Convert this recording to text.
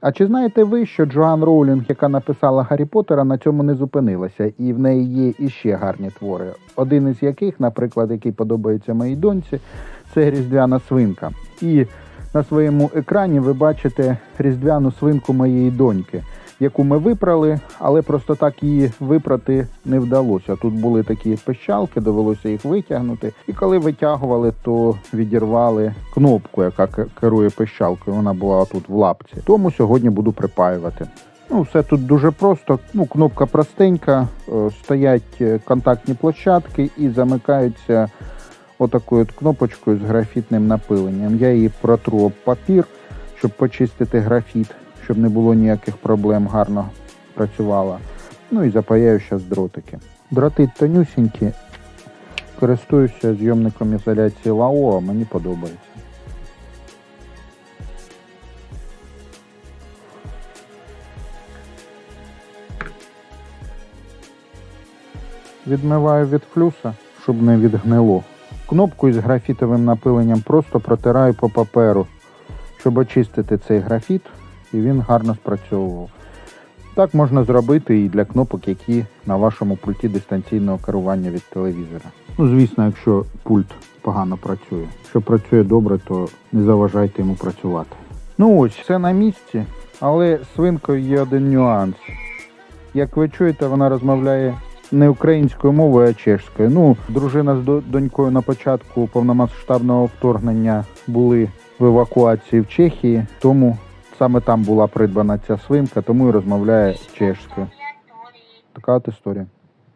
А чи знаєте ви, що Джоан Роулінг, яка написала Гаррі Поттера, на цьому не зупинилася, і в неї є іще гарні твори. Один із яких, наприклад, який подобається моїй доньці, це різдвяна свинка. І на своєму екрані ви бачите різдвяну свинку моєї доньки, яку ми випрали, але просто так її випрати не вдалося. Тут були такі пищалки, довелося їх витягнути. І коли витягували, то відірвали кнопку, яка керує пищалкою. Вона була тут в лапці. Тому сьогодні буду припаювати. Ну, все тут дуже просто. Ну, кнопка простенька, е, стоять е, контактні площадки і замикаються отакою от кнопочкою з графітним напиленням. Я її протру об папір, щоб почистити графіт, щоб не було ніяких проблем, гарно працювала. Ну і запаяю зараз дротики. Дроти тонюсінькі. Користуюся зйомником ізоляції ЛАО, а мені подобається. Відмиваю від флюса, щоб не відгнило. Кнопку із графітовим напиленням просто протираю по паперу, щоб очистити цей графіт, і він гарно спрацьовував. Так можна зробити і для кнопок, які на вашому пульті дистанційного керування від телевізора. Ну, звісно, якщо пульт погано працює. Якщо працює добре, то не заважайте йому працювати. Ну ось, все на місці, але свинкою є один нюанс. Як ви чуєте, вона розмовляє не українською мовою, а чешською. Ну, дружина з донькою на початку повномасштабного вторгнення були в евакуації в Чехії, тому саме там була придбана ця свинка, тому і розмовляє чешською. Така от історія.